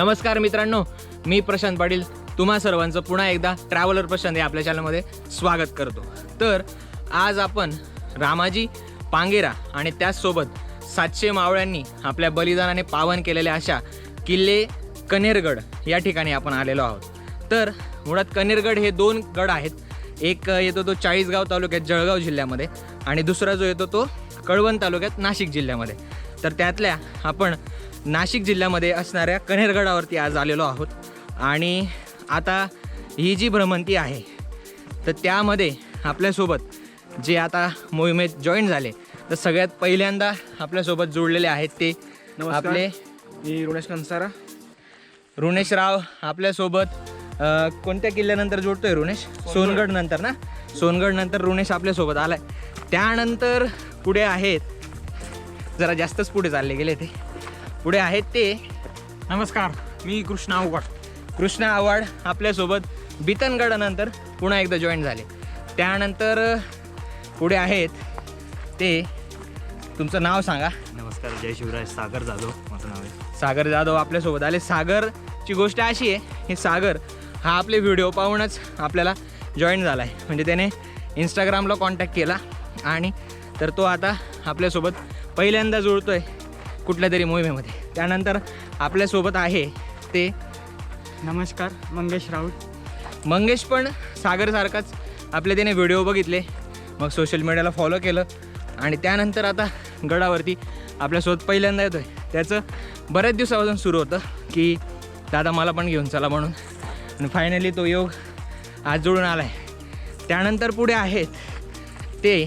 नमस्कार मित्रांनो मी प्रशांत पाटील. तुम्हा सर्वांचं पुन्हा एकदा ट्रॅव्हलर प्रशांत या आपल्या चॅनलमध्ये स्वागत करतो. तर आज आपण रामाजी पांगेरा आणि त्याचसोबत सातशे मावळ्यांनी आपल्या बलिदानाने पावन केलेल्या अशा किल्ले कनेरगड या ठिकाणी आपण आलेलो आहोत. तर मुळात कनेरगड हे दोन गड आहेत. एक येतो तो चाळीसगाव तालुक्यात जळगाव जिल्ह्यामध्ये आणि दुसरा जो येतो तो कळवण तालुक्यात नाशिक जिल्ह्यामध्ये. तर त्यातल्या आपण नाशिक जिल्ह्यामध्ये असणाऱ्या कनेरगडावरती आज आलेलो आहोत. आणि आता ही जी भ्रमंती आहे तर त्यामध्ये आपल्यासोबत जे आता मोहिमेत जॉईन झाले तर सगळ्यात पहिल्यांदा आपल्यासोबत जोडलेले आहेत ते. आपले मी ऋणेश कंसारा ऋणेश राव आपल्यासोबत अ, कोणत्या किल्ल्यानंतर जोडतोय ऋणेश सोनगड. नंतर ना? सोनगड नंतर ऋणेश आपल्यासोबत आलाय. त्यानंतर पुढे आहेत जरा जास्तच पुढे चालले गेले ते. पुढे आहेत ते. नमस्कार मी कृष्णा अवघड कृष्णा आव्हाड आपल्यासोबत बितनगडानंतर पुन्हा एकदा जॉईन झाले. त्यानंतर पुढे आहेत ते. तुमचं नाव सांगा. नमस्कार जय शिवराज सागर जाधव माझं नाव आहे. सागर जाधव आपल्यासोबत आले. सागरची गोष्ट अशी आहे हे सागर हा आपले व्हिडिओ पाहूनच आपल्याला जॉईन झाला आहे म्हणजे त्याने इंस्टाग्रामला कॉन्टॅक्ट केला. आणि तर तो आता आपल्यासोबत पहिल्यांदा जुळतो आहे कुठल्या तरी मोहिमेमध्ये त्यानंतर आपल्यासोबत आहे ते नमस्कार मंगेश राऊत. मंगेश पण सागरसारखाच आपले त्याने व्हिडिओ बघितले मग सोशल मीडियाला फॉलो केलं आणि त्यानंतर आता गडावरती आपल्यासोबत पहिल्यांदा येतो आहे त्याचं बऱ्याच दिवसापासून सुरू होतं की दादा मला पण घेऊन चला म्हणून. आणि फायनली तो योग आज जुळून आला आहे त्यानंतर पुढे आहेत ते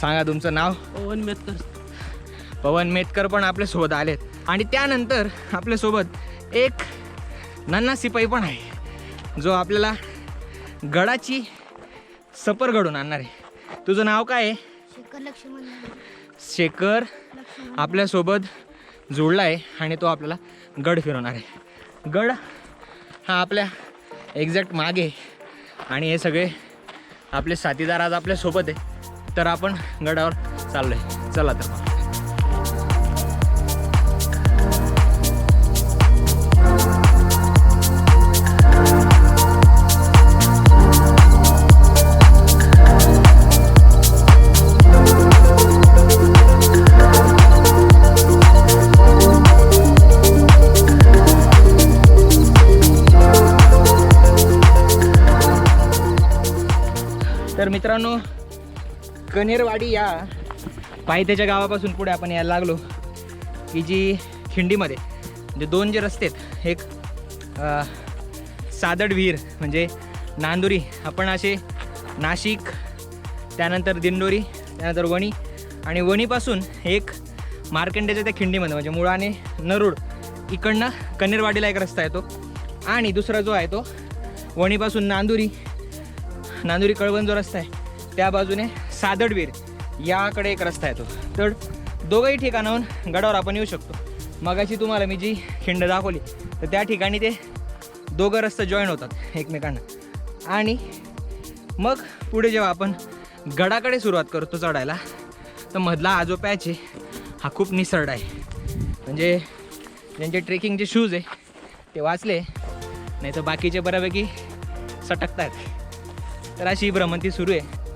सांगा तुमचं नाव? पवन मेतकर. पवन मेतकर पण आपल्यासोबत आलेत. आणि त्यानंतर आपल्यासोबत एक नन्ना सिपाई पण आहे जो आपल्याला गडाची सफर घडून आणणार आहे. तुझं नाव काय आहे? शेखर लक्ष्मण. शेखर आपल्यासोबत जोडला आहे आणि तो आपल्याला गड फिरवणार आहे. गड हा आपल्या एक्झॅक्ट मागे आहे. आणि हे सगळे आपले साथीदार आज आपल्यासोबत आहे. तर आपण गडावर चाललो आहे चला तर मग. तर मित्रांनो कनेरवाडी या पायथ्याच्या गावापासून पुढे आपण यायला लागलो. की जी खिंडीमध्ये म्हणजे दोन जे रस्ते आहेत एक सादड विहीर म्हणजे नांदुरी आपण असे नाशिक त्यानंतर दिंडोरी त्यानंतर वणी आणि वणीपासून एक मार्कंडेच्या त्या खिंडीमध्ये म्हणजे मुळाने नरूड इकडनं कनेरवाडीला एक रस्ता येतो आणि दुसरा जो आहे तो वणीपासून नांदुरी नांदुरी कळवण जो रस्ता आहे त्या बाजूने सादडवीर याकडे एक रस्ता येतो. तर दोघंही ठिकाणाहून गडावर आपण येऊ शकतो. मगाशी तुम्हाला मी जी खिंड दाखवली तर त्या ठिकाणी ते दोघं रस्ते जॉईन होतात एकमेकांना. आणि मग पुढे जेव्हा आपण गडाकडे सुरुवात करतो चढायला तर मधला हा जो पॅच आहे हा खूप निसरड आहे. म्हणजे ज्यांचे ट्रेकिंगचे शूज आहे ते वाचले नाही तर बाकीचे बऱ्यापैकी सटकत आहेत तर अशी भ्रमंती सुरू आहे.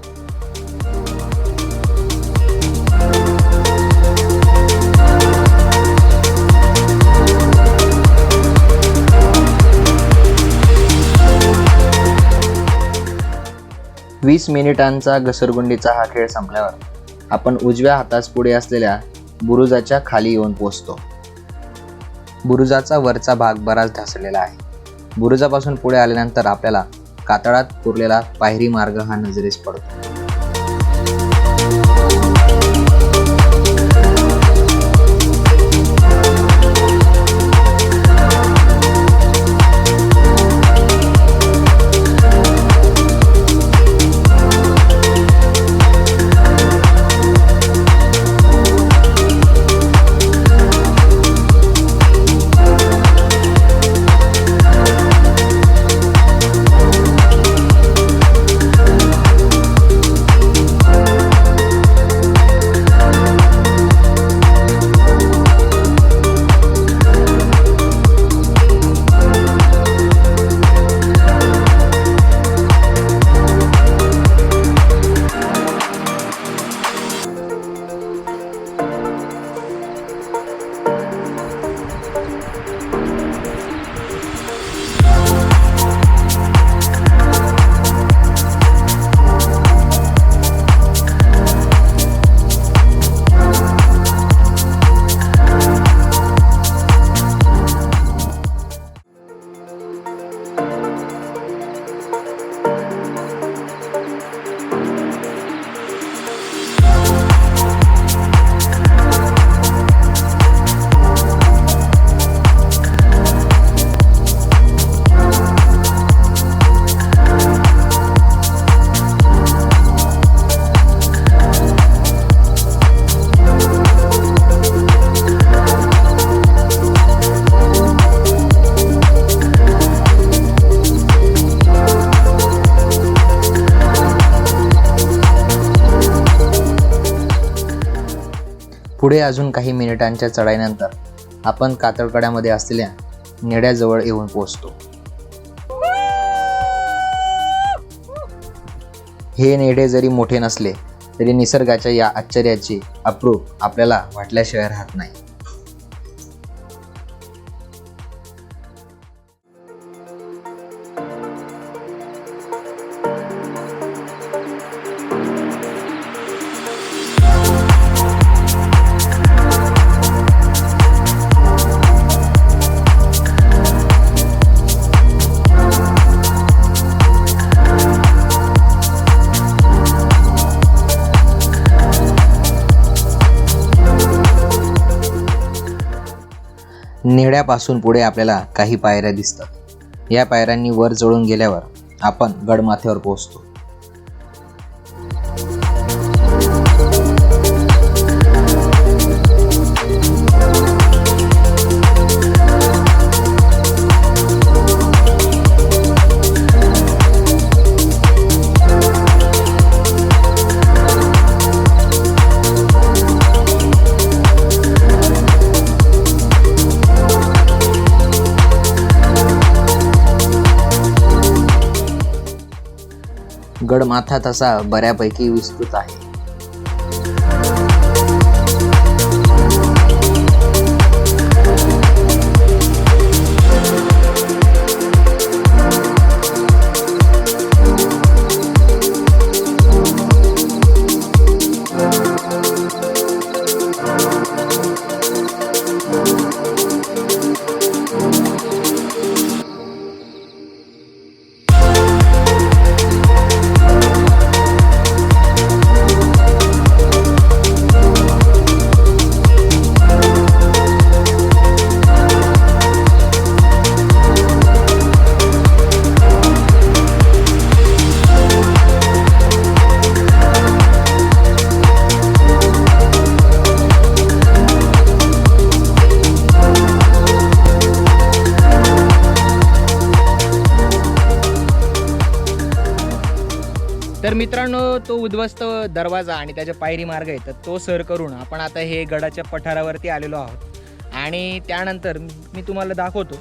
वीस मिनिटांचा घसरगुंडीचा हा खेळ संपल्यावर आपण उजव्या हातास पुढे असलेल्या बुरुजाच्या खाली येऊन पोचतो बुरुजाचा वरचा भाग बराच ढासळलेला आहे. बुरुजापासून पुढे आल्यानंतर आपल्याला कातळात पुरलेला पायरी मार्ग हा नजरेस पडतो. पुढे अजून काही मिनिटांच्या चढाईनंतर आपण कातळकड्यामध्ये असलेल्या नेड्याजवळ येऊन पोहोचतो. हे नेडे जरी मोठे नसले तरी निसर्गाच्या या आश्चर्याची अप्रूप आपल्याला वाटल्याशिवाय राहत नाही. नेड्यापासून पुढे आपल्याला काही पायऱ्या दिसतात. या पायऱ्यांनी वर चढून गेल्यावर आपण गडमाथ्यावर पोहोचतो. गडमाथा तसा बऱ्यापैकी विस्तृत आहे. मित्रांनो तो उद्ध्वस्त दरवाजा आणि त्याच्या पायरी मार्ग आहे तर तो सर करून आपण आता हे गडाच्या पठारावरती आलेलो आहोत. आणि त्यानंतर मी तुम्हाला दाखवतो.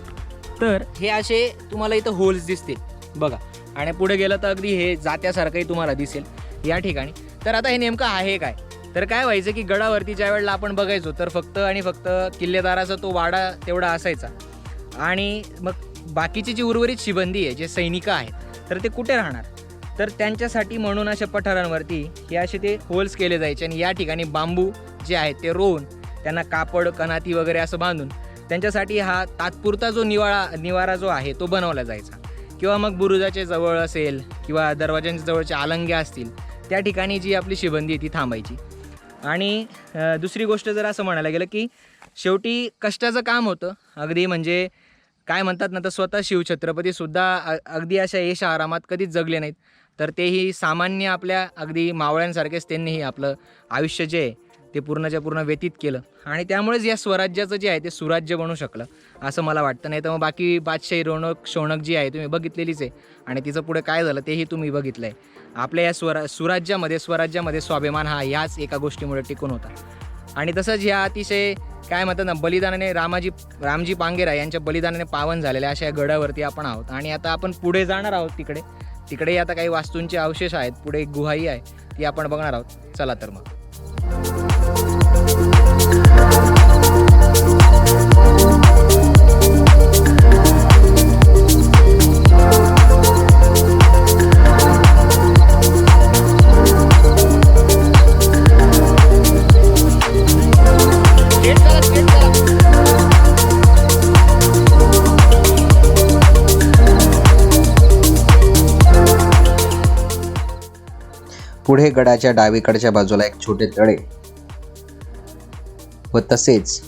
तर हे असे तुम्हाला इथं होल्स दिसतील बघा. आणि पुढे गेलं तर अगदी हे जात्यासारखंही तुम्हाला दिसेल या ठिकाणी. तर आता हे नेमकं आहे काय? तर काय व्हायचं की गडावरती ज्या वेळेला आपण बघायचो तर फक्त आणि फक्त किल्लेदाराचा तो वाडा तेवढा असायचा. आणि मग बाकीची जी उर्वरित शिबंदी आहे जे सैनिक आहेत तर ते कुठे राहणार? तर त्यांच्यासाठी म्हणून अशा पठारांवरती हे असे ते होल्स केले जायचे. आणि या ठिकाणी बांबू जे आहेत ते रोवून त्यांना कापड कनाती वगैरे असं बांधून त्यांच्यासाठी हा तात्पुरता जो निवाळा निवारा जो आहे तो बनवला जायचा. किंवा मग बुरुजाच्या जवळ असेल किंवा दरवाज्यांच्या जवळच्या आलंग्या असतील त्या ठिकाणी जी आपली शिबंदी आहे ती थांबायची. आणि दुसरी गोष्ट जर असं म्हणायला गेलं की शेवटी कष्टाचं काम होतं. अगदी म्हणजे काय म्हणतात ना तर स्वतः शिवछत्रपतीसुद्धा अगदी अशा यश आरामात कधीच जगले नाहीत. तर तेही सामान्य आपल्या अगदी मावळ्यांसारखेच त्यांनीही आपलं आयुष्य जे आहे ते पूर्णच्या पूर्ण व्यतीत केलं. आणि त्यामुळेच या स्वराज्याचं जे आहे ते सुराज्य बनू शकलं असं मला वाटतं. नाही तर मग बाकी बादशाही रोणक शौणक जी आहे तुम्ही बघितलेलीच आहे. आणि तिचं पुढे काय झालं तेही तुम्ही बघितलं आहे आपल्या या स्वरा सुराज्यामध्ये स्वराज्यामध्ये स्वाभिमान हा ह्याच एका गोष्टीमुळे टिकून होता. आणि तसंच ह्या अतिशय काय म्हणतात ना बलिदानाने रामाजी रामजी पांगेरा यांच्या बलिदानाने पावन झालेल्या अशा या गडावरती आपण आहोत. आणि आता आपण पुढे जाणार आहोत तिकडे. तिकडेही आता काही वास्तूंचे अवशेष आहेत पुढे एक गुहाही आहे ती आपण बघणार आहोत. चला तर मग. पुढे गडाच्या डावीकडच्या बाजूला एक छोटे तळे. व तसेच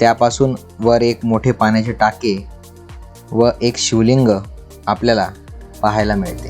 त्यापासून वर एक मोठे पाण्याचे टाके व एक शिवलिंग आपल्याला पाहायला मिळते.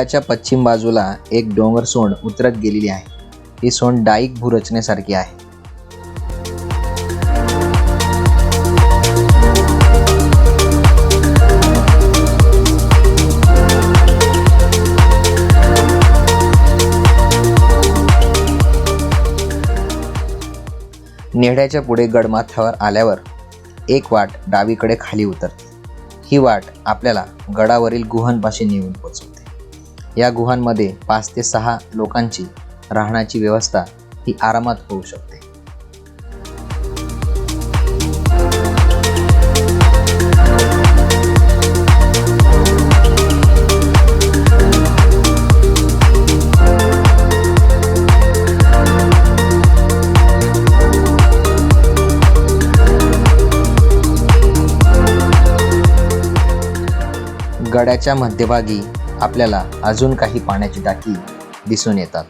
गडाच्या पश्चिम बाजूला एक डोंगर सोंड उतरत गेलेली आहे. ही सोंड डाईक भूरचनेसारखी आहे. नेहड्याच्या पुढे गडमाथ्यावर आल्यावर एक वाट डावीकडे खाली उतरते. ही वाट आपल्याला गडावरील गुहांपाशी नेऊन पोचवते. या गुहांमध्ये पाच ते सहा लोकांची राहण्याची व्यवस्था ही आरामात होऊ शकते. गडाच्या मध्यभागी आपल्याला अजून काही पाण्याची टाकी दिसून येतात.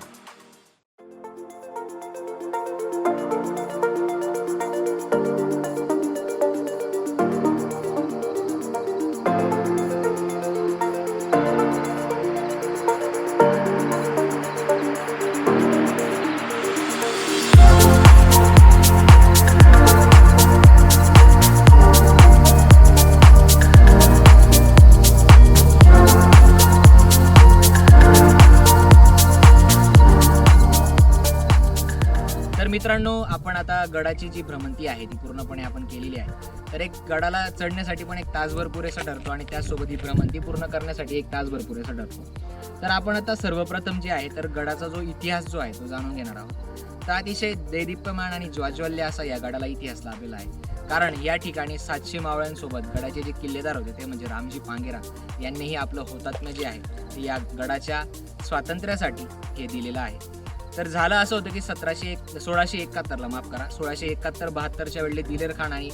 तर मित्रांनो आपण आता गडाची जी भ्रमंती आहे ती पूर्णपणे आपण केलेली आहे. तर एक गडाला चढण्यासाठी पण एक तासभर पुरेसा ठरतो आणि त्याचसोबत ही भ्रमंती पूर्ण करण्यासाठी एक तासभर पुरेसा ठरतो. तर आपण आता सर्वप्रथम जे आहे तर गडाचा जो इतिहास जो आहे तो जाणून घेणार आहोत. तर अतिशय दैदिप्यमान आणि ज्वाज्वल्य असा या गडाला इतिहास लाभलेला आहे. कारण या ठिकाणी सातशे मावळ्यांसोबत गडाचे जे किल्लेदार होते ते म्हणजे रामजी पांगेरा यांनीही आपलं होतात्म्य जे आहे ते या गडाच्या स्वातंत्र्यासाठी हे दिलेलं आहे. तर झालं असं होतं की सतराशे एक सोळाशे एकाहत्तरला माफ करा सोळाशे एकाहत्तर बहात्तरच्या वेळेला दिलेर खान आणि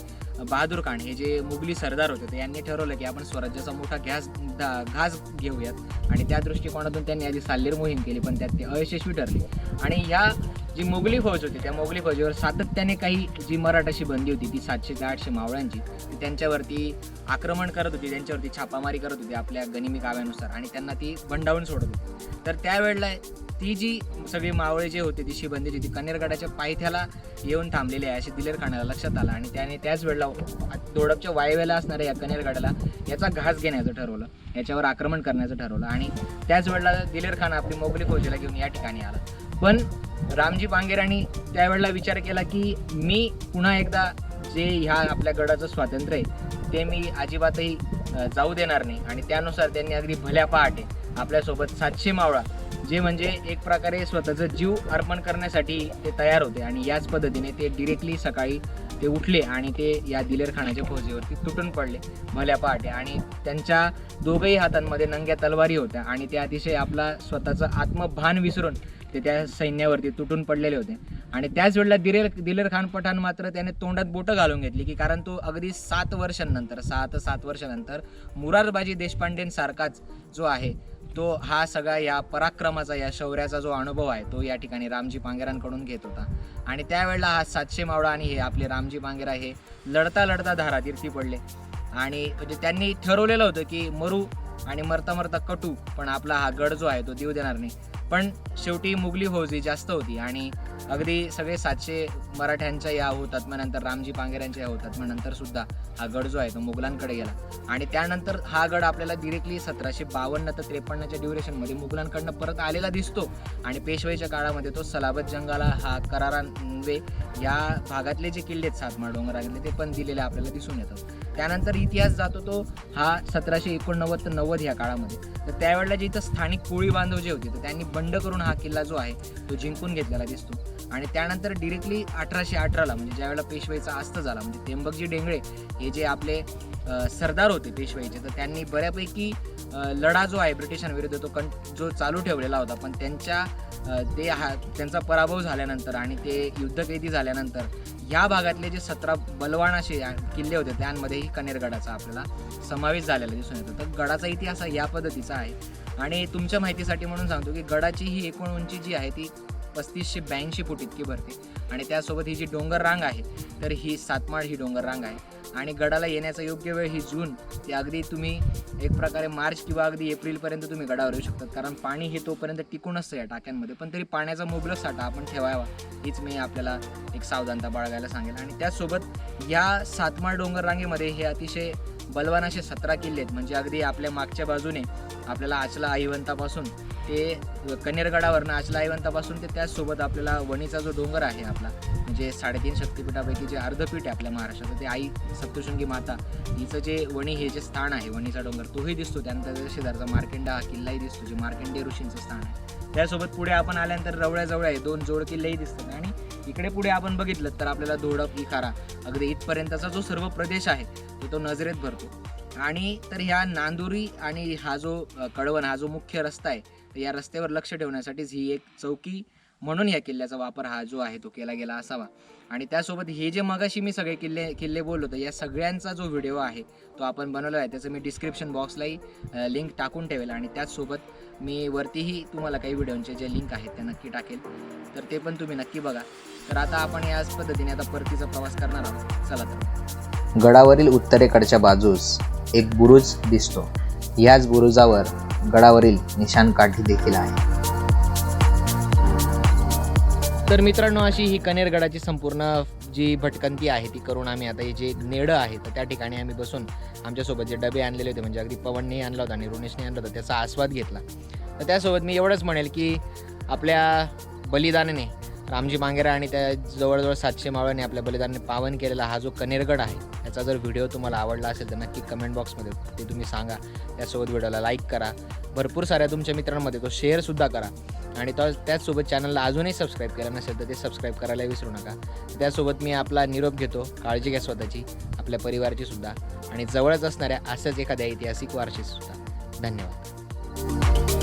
बहादूर खान हे जे मुघली सरदार होते ते यांनी ठरवलं की आपण स्वराज्याचा मोठा घ्यास दा- घास घेऊयात. आणि त्या दृष्टिकोनातून त्यांनी आधी साल्लेर मोहीम केली पण त्यात ते अयशस्वी ठरले. आणि ह्या जी मोगली फौज होती त्या मोगली फौजेवर सातत्याने काही जी मराठाशी बंदी होती ती सातशे ते आठशे मावळ्यांची ती त्यांच्यावरती आक्रमण करत होती त्यांच्यावरती छापामारी करत होती आपल्या गनिमी काव्यानुसार. आणि त्यांना ती बंडावून सोडत होती. तर त्यावेळेला ती जी सगळी मावळे जे होते ती शिबंदीची ती कन्नेरगडाच्या पायथ्याला येऊन थांबलेली आहे असे दिलेर खानाला लक्षात आलं आणि त्याने त्याच वेळेला दोडपच्या वायव्याला असणाऱ्या या कन्नेरगडाला याचा घास घेण्याचं ठरवलं याच्यावर आक्रमण करण्याचं ठरवलं आणि त्याच वेळेला दिलेर खान आपली मोगली फौजेला घेऊन या ठिकाणी आला. पण रामजी पांगेरांनी त्यावेळेला विचार केला की मी पुन्हा एकदा जे ह्या आपल्या गडाचं स्वातंत्र्य आहे ते मी अजिबातही जाऊ देणार नाही आणि त्यानुसार त्यांनी अगदी भल्या पहाटे आपल्यासोबत सातशे मावळा जे म्हणजे एक प्रकारे स्वतःचा जीव अर्पण करण्यासाठी ते तयार होते आणि याच पद्धतीने ते डिरेक्टली सकाळी ते उठले आणि ते या दिलेर खानाच्या फौजेवरती तुटून पडले भल्या पहाटे. आणि त्यांच्या दोघही हातांमध्ये नंग्या तलवारी होत्या आणि ते अतिशय आपला स्वतःचं आत्मभान विसरून ते त्या सैन्यावरती तुटून पडलेले होते. आणि त्याच वेळेला दिलेर दिलेर खान पठाण मात्र त्याने तोंडात बोटं घालून घेतली की कारण तो अगदी सात वर्षांनंतर सहा ते सात वर्षानंतर मुरारबाजी देशपांडेंसारखाच जो आहे तो हा सगळा या पराक्रमाचा या शौर्याचा जो अनुभव आहे तो या ठिकाणी रामजी पांगेरांकडून घेत होता. आणि त्यावेळेला हा सातशे मावळा आणि हे आपले रामजी पांगेरा हे लढता लढता धारातीर्थी पडले. आणि म्हणजे त्यांनी ठरवलेलं होतं की मरू आणि मरता मरता कटू पण आपला हा गड जो आहे तो देऊ देणार नाही. पण शेवटी मुघली फौज ही जास्त होती आणि अगदी सगळे सातशे मराठ्यांच्या या होतात मग नंतर रामजी पांगेऱ्यांच्या या होतात मग नंतर सुद्धा हा गड जो आहे तो मुघलांकडे गेला. आणि त्यानंतर हा गड आपल्याला डिरेक्टली सतराशे बावन्न तर त्रेपन्नच्या ड्युरेशनमध्ये मुघलांकडनं परत आलेला दिसतो. आणि पेशवाईच्या काळामध्ये तो सलाबत जंगाला हा करारान्वे या भागातले जे किल्ले आहेत सातमा डोंगरातले ते पण दिलेले आपल्याला दिसून येतात. त्यानंतर इतिहास जातो तो हा सतराशे एकोणनव्वद ते नव्वद या काळामध्ये. तर त्यावेळेला जे इथं स्थानिक कोळी बांधव जे होते तर त्यांनी बंड करून हा किल्ला जो आहे तो जिंकून घेतलेला दिसतो. आणि त्यानंतर डिरेक्टली अठराशे अठराला म्हणजे ज्यावेळेला पेशवाईचा अस्त झाला म्हणजे तेंबकजी डेंगळे हे जे आपले सरदार होते पेशवाईचे तर त्यांनी बऱ्यापैकी लढा जो आहे ब्रिटिशांविरुद्ध तो कं जो चालू ठेवलेला होता पण त्यांच्या ते हा त्यांचा पराभव झाल्यानंतर आणि ते युद्धकैदी झाल्यानंतर ह्या भागातले जे सतरा बलवान असे किल्ले होते त्यांमध्येही कनेरगडाचा आपल्याला समावेश झालेला दिसून येतो. तर गडाचा इतिहास हा या पद्धतीचा आहे. आणि तुमच्या माहितीसाठी म्हणून सांगतो की गडाची ही एकूण उंची जी आहे ती पस्तीसशे ब्याऐंशी फूट इतकी भरते. आणि त्यासोबत ही जी डोंगर रांग आहे तर ही सातमाळ ही डोंगर रांग आहे. आणि गडाला येण्याचा योग्य वेळ ही जून ते अगदी तुम्ही एक प्रकारे मार्च किंवा अगदी एप्रिलपर्यंत तुम्ही गडावर येऊ शकतात. कारण पाणी हे तोपर्यंत टिकून असतं या टाक्यांमध्ये. पण तरी पाण्याचा मुबलक साठा आपण ठेवावा हीच मी आपल्याला एक सावधानता बाळगायला सांगेल. आणि त्याचसोबत या सातमाळ डोंगर रांगेमध्ये हे अतिशय बलवान असे सतरा किल्ले आहेत. म्हणजे अगदी आपल्या मागच्या बाजूने आपल्याला आचला आईवंतापासून ते कनेरगडावरनं आचला आईवंतापासून ते त्याचसोबत आपल्याला वणीचा जो डोंगर आहे आपला म्हणजे साडेतीन शक्तिपीठापैकी जे अर्धपीठ आहे आपल्या महाराष्ट्राचं ते आई सप्तशृंगी माता हिचं जे वणी हे जे स्थान आहे वणीचा डोंगर तोही दिसतो. त्यानंतर शेजारचा मार्केंडा हा किल्लाही दिसतो जे मार्केंडे ऋषींचं स्थान आहे. त्यासोबत पुढे आपण आल्यानंतर रवळ्याजवळ आहे दोन जोड किल्लेही दिसतात. आणि इकडे पुढे आपण बघितलं तर आपल्याला धोडप इखारा अगदी इथपर्यंतचा जो सर्व प्रदेश आहे तो तो नजरेत भरतो. आणि तर ह्या नांदुरी आणि हा जो कळवण हा जो मुख्य रस्ता आहे या रस्त्यावर लक्ष ठेवण्यासाठीच ही एक चौकी म्हणून या किल्ल्याचा वापर हा जो आहे तो केला गेला असावा. आणि त्यासोबत हे जे मगाशी मी सगळे किल्ले किल्ले बोललो तर या सगळ्यांचा जो व्हिडिओ आहे तो आपण बनवला आहे. त्याचं मी डिस्क्रिप्शन बॉक्सलाही लिंक टाकून ठेवेल आणि त्याचसोबत मी वरतीही तुम्हाला काही व्हिडिओचे जे लिंक आहेत त्या नक्की टाकेल. तर ते पण तुम्ही नक्की बघा. तर आता आपण याच पद्धतीने आता परतीचा प्रवास करणार आहोत. चला तर. गडावरील उत्तरेकडच्या बाजूस एक बुरुज दिसतो. याच बुरुजावर गडावरील निशाण काठी देखील आहे. तर मित्रांनो अशी ही कनेरगडाची संपूर्ण जी भटकंती आहे ती करून आम्ही आता हे जे नेडं आहे तर त्या ठिकाणी आम्ही बसून आमच्यासोबत जे डबे आणलेले होते म्हणजे अगदी पवनने आणला होता आणि रुनेशने आणला होता त्याचा आस्वाद घेतला. तर त्यासोबत मी एवढंच म्हणेल की आपल्या बलिदानाने रामजी मांगेरा आणि त्या जवळजवळ सातशे मावळ्याने आपल्या बलिदानाने पावन केलेला हा जो कनेरगड आहे याचा जर व्हिडिओ तुम्हाला आवडला असेल तर नक्की कमेंट बॉक्समध्ये ते तुम्ही सांगा. त्यासोबत व्हिडिओला लाईक करा. भरपूर साऱ्या तुमच्या मित्रांमध्ये तो शेअरसुद्धा करा. आणि तो त्याचसोबत चॅनलला अजूनही सबस्क्राईब केलं नसेल तर ते सबस्क्राईब करायला विसरू नका. त्यासोबत मी आपला निरोप घेतो काळजी घ्या स्वतःची आपल्या परिवाराची सुद्धा. आणि जवळच असणाऱ्या असंच एखाद्या ऐतिहासिक वारशीसुद्धा धन्यवाद.